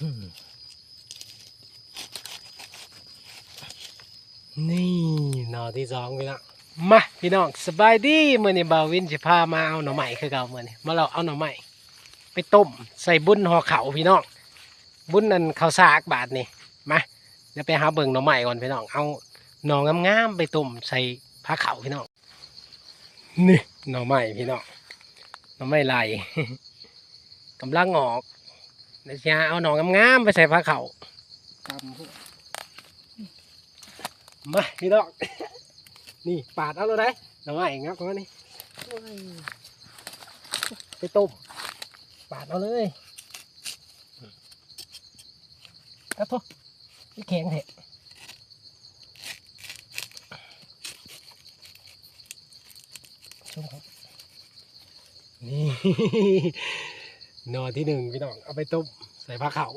นี่นอที่สองพี่น้องมาพี่น้องสบายดีมื่อนี้บาวินจะพามาเอาหน่อใหม่คือเก่ามื่อนี้มาเราเอาหน่อใหม่ไปต้มใส่บุญห่อเขาพี่น้องบุญนั่นข้าวสากบาทนี่มาเดี๋ยวไปหาเบิ่งหน่อใหม่ก่อนพี่น้องเอาหน่องามๆไปต้มใส่ผ้าเขาพี่น้องนี่หน่อใหม่พี่น้องหน่อใหม่ลายกำลังออก เดี๋ยวจะเอาหน่องามๆไปใส่ผ้าเขาตำมาพี่น้อง นี่ปาดเอาเลยได้หน่อไม้งับเข้ามานี่ไปต้มปาดเอาเลยกระทบนี่แข็งเถอะชมครับนี่ นอที่หนึ่งพี่น้องเอาไปต้มใส่ผ้าขาว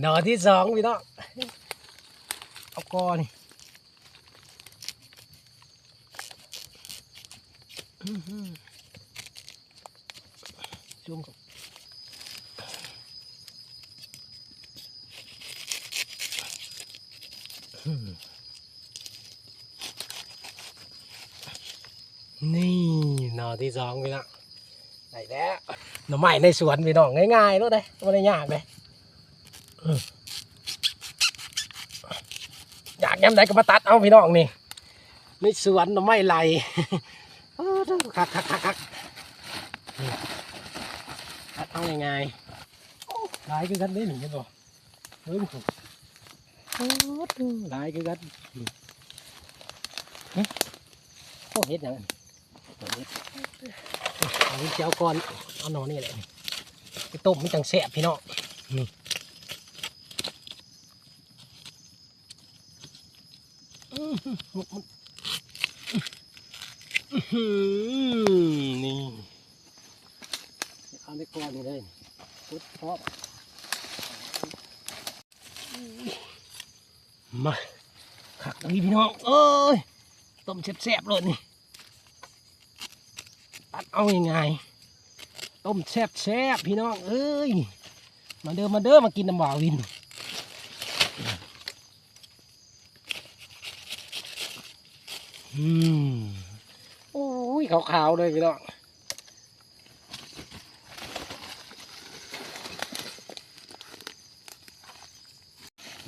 หนอที่สองพี่น้องเอากอนี่อื้อหือจุ่มกับนี่หนอที่สองพี่น้อง ได้แล้วหน่อไม้ในสวนพี่น้องง่ายๆแล้วได้ไม่ได้ยากเลยอยากยำใดก็มาตัดเอาพี่น้องนี่ในสวนหน่อไม้ไหลเออคักคักคักคักนี่ตัดเอาง่ายๆโอ้หลายคือกันเด้หนึ่งกันบ่เฮ้ยโอ้โหหลายคือกันนี่เฮ้ยโอ้เฮ็ดหยังอันนี้ เฮ็ดเอาเจียวก่อนเอาหนอนี่แหละนี่ไปต้มมันจังแซ่บพี่น้องนี่อื้อหือมุกมุกอื้อหือนี่เอาไปก่อนนี่เลยพุดพร้อมมาขักตรงนี้พี่น้องเอ้ยต้มแซ่บๆเลยนี่ตัด เอาง่ายๆต้มแซ่บๆพี่น้องเอ้ยมาเด้อมาเด้อมากินน้ำหวาวินอืมโอ้ยขาวๆเลยพี่น้อง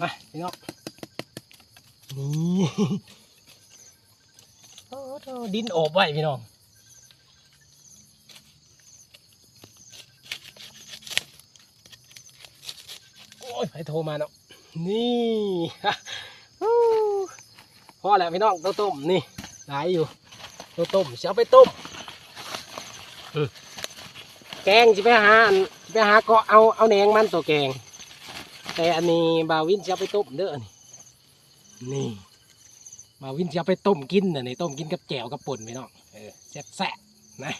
มาพี่น้องนี่ดินโอบไว้พี่น้องโอ้ย ใครโทรมาเนาะนี่ฮู้พอแหล้วพี่น้องต้มต้มนี่หลายอยู่ตัวต้มจะเอาไปต้มอืมแกงจะไปหาอันไปหากาะเอาเอาแหนงมันตัวแกง แต่อันนี้บาวินจะเอาไปต้มเด้อนี่นี่บาวินจะเอาไปต้มกินน่ะนี่ต้มกินกับแจ่วกับป่นพี่น้องเออแซ่บๆนะ